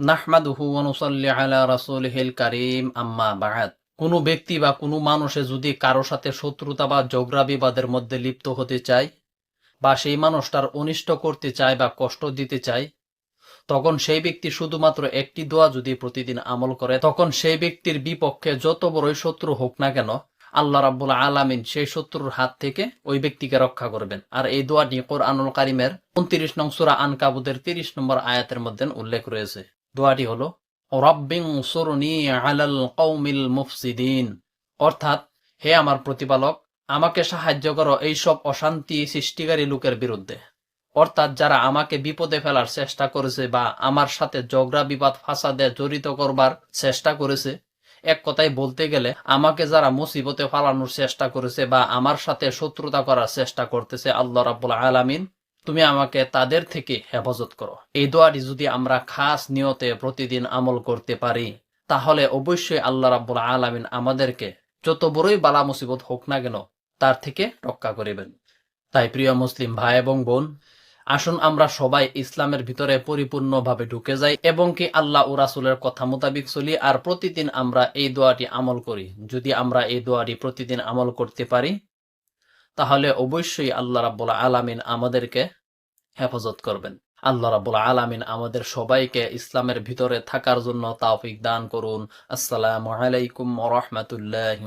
নাহমাদুহু কারীম, আম্মা কোনো ব্যক্তি বা কোনো মানুষে যদি কারও সাথে শত্রুতা বা ঝগড়া বিবাদের মধ্যে লিপ্ত হতে চায় বা সেই মানুষটার অনিষ্ট করতে চায় বা কষ্ট দিতে চায়, তখন সেই ব্যক্তি শুধুমাত্র একটি দোয়া যদি প্রতিদিন আমল করে, তখন সেই ব্যক্তির বিপক্ষে যত বড়ই শত্রু হোক না কেন, আল্লাহ রাব্বুল আলামিন সেই শত্রুর হাত থেকে ওই ব্যক্তিকে রক্ষা করবেন। আর এই দোয়াটি কোরআনুল কারিমের উনত্রিশ নং সুরা আনকাবুদের তিরিশ নম্বর আয়াতের মধ্যে উল্লেখ রয়েছে। দোয়াটি হলো কৌমিল মুফসিদিন। অর্থাৎ, হে আমার প্রতিপালক, আমাকে সাহায্য করো এইসব অশান্তি সৃষ্টিকারী লোকের বিরুদ্ধে। অর্থাৎ, যারা আমাকে বিপদে ফেলার চেষ্টা করেছে বা আমার সাথে ঝগড়া, বিবাদ, ফাসাদে জড়িত করবার চেষ্টা করেছে, এক কথায় বলতে গেলে, আমাকে যারা মুসিবতে ফালানোর চেষ্টা করেছে বা আমার সাথে শত্রুতা করার চেষ্টা করতেছে আল্লাহ রাবুল আলামিন তুমি আমাকে তাদের থেকে হেফাজত করো। এই দোয়াটি যদি আমরা খাস নিয়তে প্রতিদিন আমল করতে পারি, তাহলে অবশ্যই আল্লাহ রাব্বুল আলামিন আমাদেরকে যত বড়ই বালা মুসিবত হোক না কেন তার থেকে রক্ষা করিবেন। তাই প্রিয় মুসলিম ভাই এবং বোন, আসুন আমরা সবাই ইসলামের ভিতরে পরিপূর্ণভাবে ঢুকে যাই এবং কি আল্লাহ ও রাসুলের কথা মোতাবিক চলি আর প্রতিদিন আমরা এই দোয়াটি আমল করি। যদি আমরা এই দোয়াটি প্রতিদিন আমল করতে পারি তাহলে অবশ্যই আল্লাহ রাবুল আলামিন আমাদেরকে হেফাজত করবেন। আল্লাহ রাবুল আলামিন আমাদের সবাইকে ইসলামের ভিতরে থাকার জন্য তাওফিক দান করুন। আসসালামু আলাইকুম রহমতুল্লাহ